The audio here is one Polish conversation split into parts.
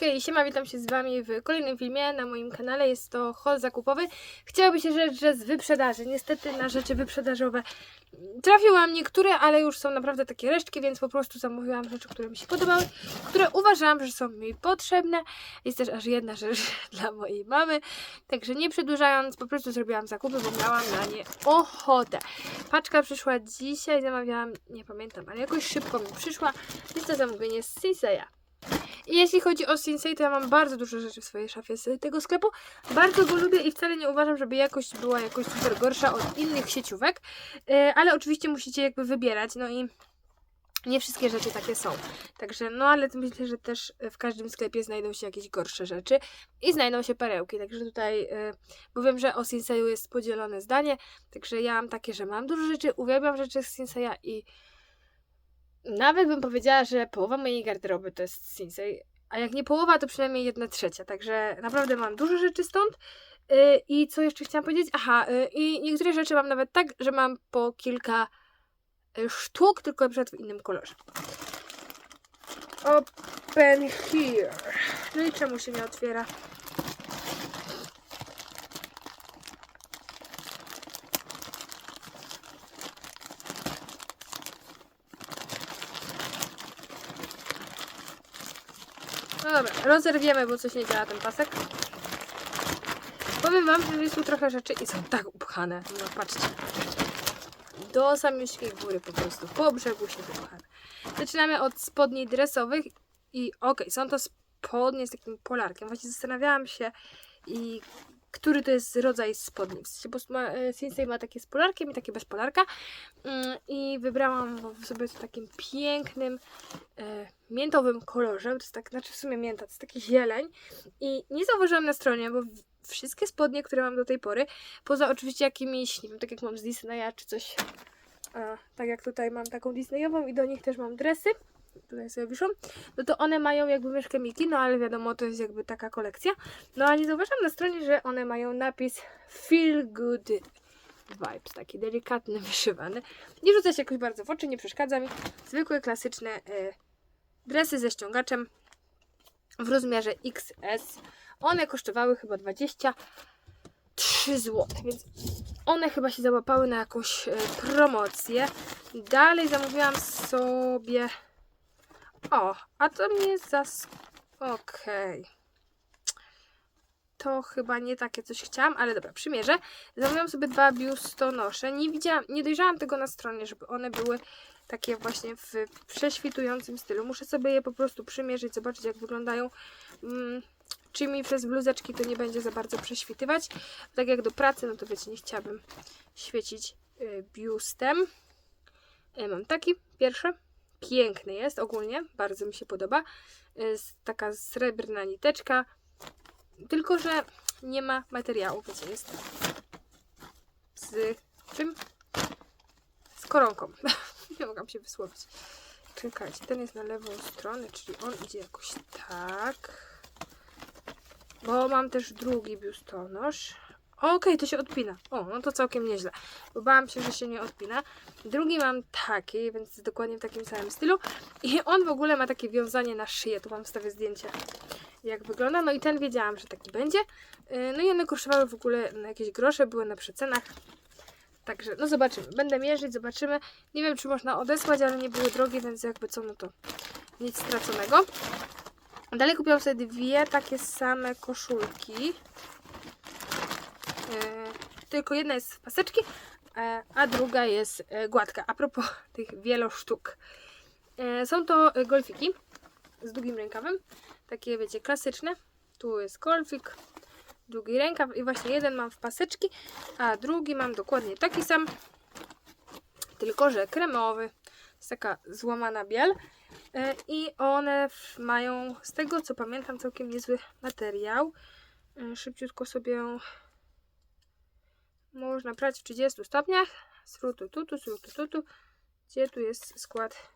hej, siema, witam się z Wami w kolejnym filmie na moim kanale. Jest to haul zakupowy. Chciałoby się rzecz, że z wyprzedaży. Niestety na rzeczy wyprzedażowe trafiłam niektóre, ale już są naprawdę takie resztki, więc po prostu zamówiłam rzeczy, które mi się podobały, które uważałam, że są mi potrzebne. Jest też aż jedna rzecz dla mojej mamy. Także nie przedłużając, po prostu zrobiłam zakupy, bo miałam na nie ochotę. Paczka przyszła dzisiaj, zamawiałam, nie pamiętam, ale jakoś szybko mi przyszła. Jest to zamówienie z Sinseya. Jeśli chodzi o Sinsei, to ja mam bardzo dużo rzeczy w swojej szafie z tego sklepu. Bardzo go lubię i wcale nie uważam, żeby jakość była jakoś super gorsza od innych sieciówek. Yy, ale oczywiście musicie jakby wybierać, no i nie wszystkie rzeczy takie są. Także, no ale myślę, że też w każdym sklepie znajdą się jakieś gorsze rzeczy i znajdą się perełki. Także tutaj, yy, bo wiem, że o Sinseju jest podzielone zdanie. Także ja mam takie, że mam dużo rzeczy, uwielbiam rzeczy z Sinseya i nawet bym powiedziała, że połowa mojej garderoby to jest Sinsei, a jak nie połowa, to przynajmniej jedna trzecia. Także naprawdę mam dużo rzeczy stąd. Yy, I co jeszcze chciałam powiedzieć? Aha, yy, i niektóre rzeczy mam nawet tak, że mam po kilka yy, sztuk, tylko na przykład w innym kolorze. Open here. No i czemu się nie otwiera? Dobra, rozerwiemy, bo coś nie działa ten pasek. Powiem wam, że jest tu trochę rzeczy i są tak upchane. No patrzcie. Do samiuśkiej góry po prostu. Po brzegu się wypchane. Zaczynamy od spodni dresowych i okej, są to spodnie z takim polarkiem. Właśnie zastanawiałam się i który to jest rodzaj spodni. W sensie, bo ma, e, Sinsei ma takie z polarkiem i takie bez polarka. Mm, I wybrałam sobie w takim pięknym e, miętowym kolorze. To jest tak, znaczy w sumie mięta, to jest taki zieleń. I nie zauważyłam na stronie, bo wszystkie spodnie, które mam do tej pory, poza oczywiście jakimiś, nie wiem, tak jak mam z Disneya czy coś, e, tak jak tutaj mam taką Disneyową i do nich też mam dresy, tutaj sobie wiszą, no to one mają jakby myszkę Miki, no ale wiadomo, to jest jakby taka kolekcja. No a nie zauważam na stronie, że one mają napis Feel Good Vibes, taki delikatny, wyszywany. Nie rzuca się jakoś bardzo w oczy, nie przeszkadza mi. Zwykłe, klasyczne e, dresy ze ściągaczem w rozmiarze XS. One kosztowały chyba 23 zł, więc one chyba się załapały na jakąś e, promocję. Dalej zamówiłam sobie. O, a to mnie zas. Okej. To chyba nie takie coś chciałam, ale dobra, przymierzę. Zamówiłam sobie dwa biustonosze. Nie widziałam, nie dojrzałam tego na stronie, żeby one były takie właśnie w prześwitującym stylu. Muszę sobie je po prostu przymierzyć, zobaczyć jak wyglądają. Mm, czy mi przez bluzeczki to nie będzie za bardzo prześwitywać. Tak jak do pracy, no to wiecie, nie chciałabym świecić y, biustem. Y, mam taki pierwszy. Piękny jest ogólnie, bardzo mi się podoba. Jest taka srebrna niteczka. Tylko, że nie ma materiału, wiecie, jest z czym? Z koronką. nie mogłam się wysłowić. Czekajcie, ten jest na lewą stronę, czyli on idzie jakoś tak. Bo mam też drugi biustonosz. Okej, to się odpina. O, no to całkiem nieźle. Bo bałam się, że się nie odpina. Drugi mam taki, więc dokładnie w takim samym stylu. I on w ogóle ma takie wiązanie na szyję. Tu wam wstawię zdjęcie, jak wygląda. No i ten wiedziałam, że taki będzie. Yy, No i one kosztowały w ogóle na jakieś grosze, były na przecenach. Także, no zobaczymy. Będę mierzyć, zobaczymy. Nie wiem, czy można odesłać, ale nie były drogie, więc jakby co, no to nic straconego. Dalej kupiłam sobie dwie takie same koszulki. E, tylko jedna jest w paseczki, e, a druga jest e, gładka. A propos tych wielosztuk. E, są to golfiki z długim rękawem. Takie, wiecie, klasyczne. Tu jest golfik, długi rękaw i właśnie jeden mam w paseczki, a drugi mam dokładnie taki sam, tylko że kremowy. Jest taka złamana biel. I one mają, z tego co pamiętam, całkiem niezły materiał. Szybciutko sobie można prać w 30 stopniach. Srutu tutu, srutu tutu. Gdzie tu jest skład?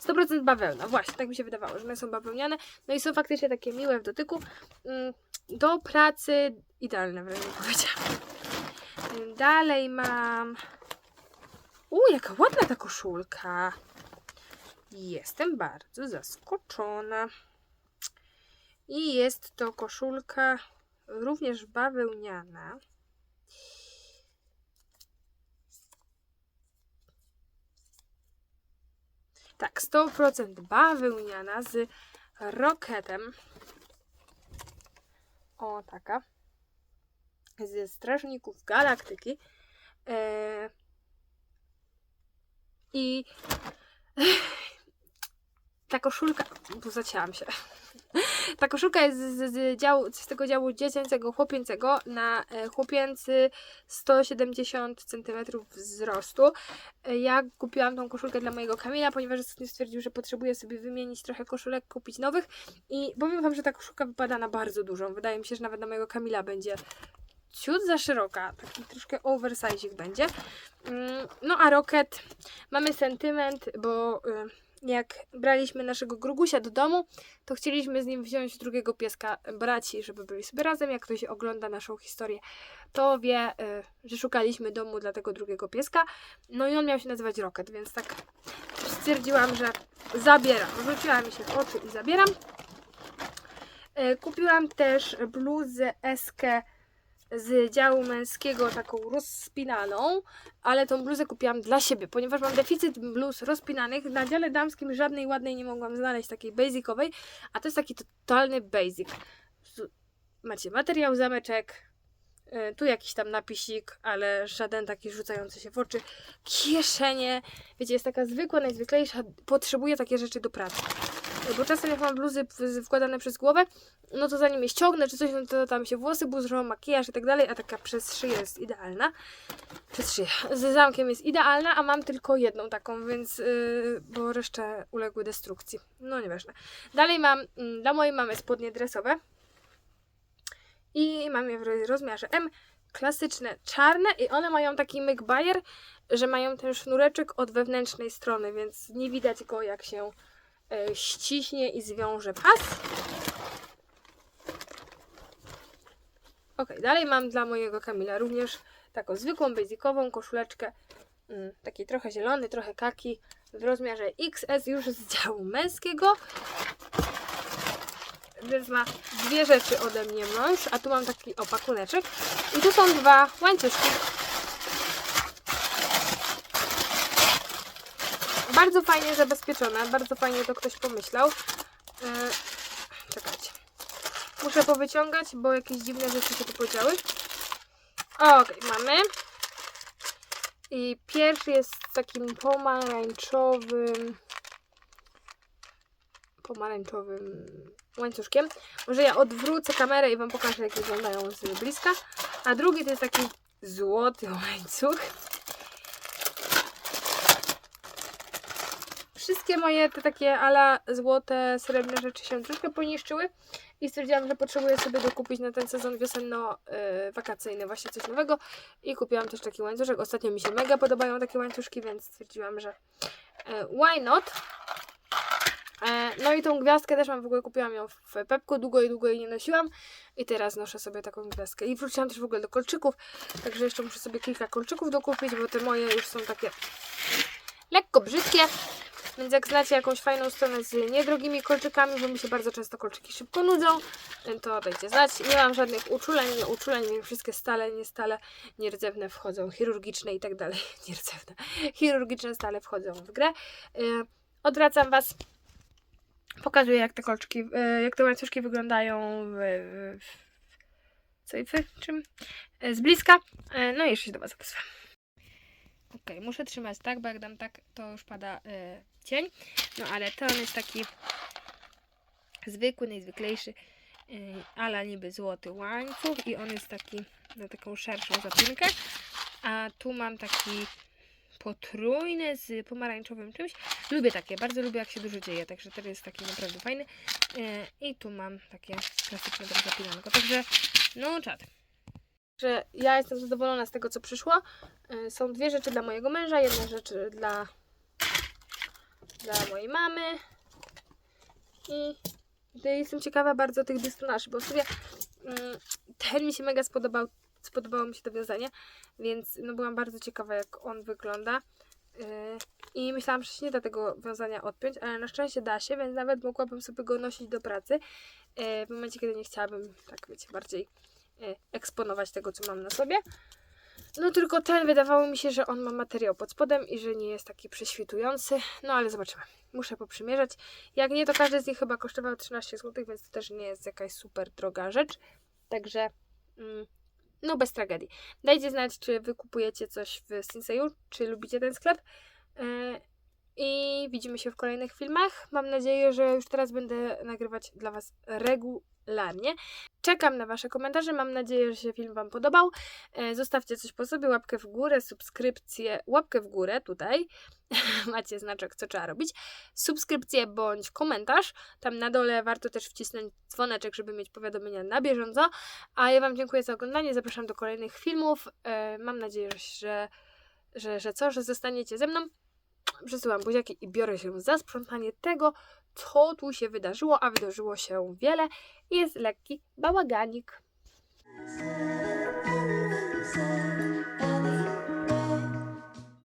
100% bawełna, właśnie, tak mi się wydawało, że one są bawełniane. No i są faktycznie takie miłe w dotyku. Mm, Do pracy idealne, wręcz bym powiedziała. Mm, Dalej mam. U, jaka ładna ta koszulka. Jestem bardzo zaskoczona. I jest to koszulka również bawełniana. Tak, 100% bawełniana z roketem. O, taka. Ze Strażników Galaktyki. E... I ta koszulka, bo zacięłam się. Ta koszulka jest z, z, działu, z tego działu dziecięcego, chłopięcego na e, chłopięcy 170 cm wzrostu. E, Ja kupiłam tą koszulkę dla mojego Kamila, ponieważ ostatnio stwierdził, że potrzebuje sobie wymienić trochę koszulek, kupić nowych. I powiem Wam, że ta koszulka wypada na bardzo dużą. Wydaje mi się, że nawet na mojego Kamila będzie ciut za szeroka, taki troszkę oversize będzie. Mm, No a Rocket, mamy sentyment, bo y, jak braliśmy naszego Grugusia do domu, to chcieliśmy z nim wziąć drugiego pieska braci, żeby byli sobie razem. Jak ktoś ogląda naszą historię, to wie, y, że szukaliśmy domu dla tego drugiego pieska. No i on miał się nazywać Rocket, więc tak stwierdziłam, że zabieram. Rzuciła mi się w oczy i zabieram. Y, Kupiłam też bluzę Eskę z działu męskiego, taką rozpinaną, ale tą bluzę kupiłam dla siebie, ponieważ mam deficyt bluz rozpinanych. Na dziale damskim żadnej ładnej nie mogłam znaleźć, takiej basicowej, a to jest taki totalny basic. Macie materiał zameczek, y, tu jakiś tam napisik, ale żaden taki rzucający się w oczy. Kieszenie, wiecie, jest taka zwykła, najzwyklejsza, potrzebuję takie rzeczy do pracy. Bo czasem jak mam bluzy wkładane przez głowę, no to zanim je ściągnę czy coś, no to tam się włosy burzą, makijaż i tak dalej, a taka przez szyję jest idealna. Przez szyję. Z zamkiem jest idealna, a mam tylko jedną taką, więc yy, bo resztę uległy destrukcji. No nieważne. Dalej mam mm, dla mojej mamy spodnie dresowe. I mam je w rozmiarze M. Klasyczne, czarne i one mają taki myk bajer, że mają ten sznureczek od wewnętrznej strony, więc nie widać go jak się ściśnie i zwiąże pas. Ok, dalej mam dla mojego Kamila również taką zwykłą, basicową koszuleczkę. Mm, taki trochę zielony, trochę kaki w rozmiarze XS już z działu męskiego. Więc ma dwie rzeczy ode mnie mąż, a tu mam taki opakuneczek. I tu są dwa łańcuszki. Bardzo fajnie zabezpieczone, bardzo fajnie to ktoś pomyślał. Yy, czekajcie. Muszę powyciągać, bo jakieś dziwne rzeczy się tu podziały. Okej, mamy. I pierwszy jest takim pomarańczowym pomarańczowym łańcuszkiem. Może ja odwrócę kamerę i Wam pokażę, jak wyglądają z bliska. A drugi to jest taki złoty łańcuch. Wszystkie moje te takie ala złote, srebrne rzeczy się troszkę poniszczyły i stwierdziłam, że potrzebuję sobie dokupić na ten sezon wiosenno-wakacyjny właśnie coś nowego i kupiłam też taki łańcuszek. Ostatnio mi się mega podobają takie łańcuszki, więc stwierdziłam, że e, why not? E, No i tą gwiazdkę też mam, w ogóle kupiłam ją w Pepku, długo i długo jej nie nosiłam i teraz noszę sobie taką gwiazdkę. I wróciłam też w ogóle do kolczyków, także jeszcze muszę sobie kilka kolczyków dokupić, bo te moje już są takie lekko brzydkie. Więc jak znacie jakąś fajną stronę z niedrogimi kolczykami, bo mi się bardzo często kolczyki szybko nudzą, to dajcie znać. Nie mam żadnych uczuleń, nie uczuleń, mi wszystkie stale, niestale, nierdzewne wchodzą, chirurgiczne i tak dalej. Nierdzewne. Chirurgiczne stale wchodzą w grę. Yy, Odwracam Was. Pokazuję jak te kolczyki, yy, jak te łańcuszki wyglądają w, w, w, i w czym? Yy, Z bliska. No i jeszcze się do Was odezwę. Okej, muszę trzymać tak, bo jak dam tak, to już pada y, cień. No ale ten jest taki zwykły, najzwyklejszy, y, ala niby złoty łańcuch i on jest taki na taką szerszą zapinkę. A tu mam taki potrójny z pomarańczowym czymś. Lubię takie, bardzo lubię jak się dużo dzieje, także ten jest taki naprawdę fajny. Y, I tu mam takie klasyczne też zapinanko, także no czad. Że ja jestem zadowolona z tego, co przyszło. Y, Są dwie rzeczy dla mojego męża, jedna rzecz dla, dla mojej mamy. I jestem ciekawa bardzo tych dystonaszy, bo w sumie mm, ten mi się mega spodobał, spodobało mi się to wiązanie, więc no byłam bardzo ciekawa, jak on wygląda. Yy, I myślałam, że się nie da tego wiązania odpiąć, ale na szczęście da się, więc nawet mogłabym sobie go nosić do pracy. Yy, w momencie, kiedy nie chciałabym, tak wiecie, bardziej eksponować tego, co mam na sobie. No tylko ten wydawało mi się, że on ma materiał pod spodem i że nie jest taki prześwitujący. No ale zobaczymy. Muszę poprzymierzać. Jak nie, to każdy z nich chyba kosztował 13 zł, więc to też nie jest jakaś super droga rzecz. Także mm, no bez tragedii. Dajcie znać, czy wy kupujecie coś w Sinseju, czy lubicie ten sklep. Yy, I widzimy się w kolejnych filmach. Mam nadzieję, że już teraz będę nagrywać dla Was regularnie. Czekam na Wasze komentarze. Mam nadzieję, że się film Wam podobał. E, Zostawcie coś po sobie, łapkę w górę, subskrypcję, łapkę w górę tutaj. Macie znaczek, co trzeba robić. Subskrypcję bądź komentarz. Tam na dole warto też wcisnąć dzwoneczek, żeby mieć powiadomienia na bieżąco. A ja Wam dziękuję za oglądanie. Zapraszam do kolejnych filmów. E, Mam nadzieję, że, że, że co, że zostaniecie ze mną. Przesyłam buziaki i biorę się za sprzątanie tego, co tu się wydarzyło, a wydarzyło się wiele jest lekki bałaganik.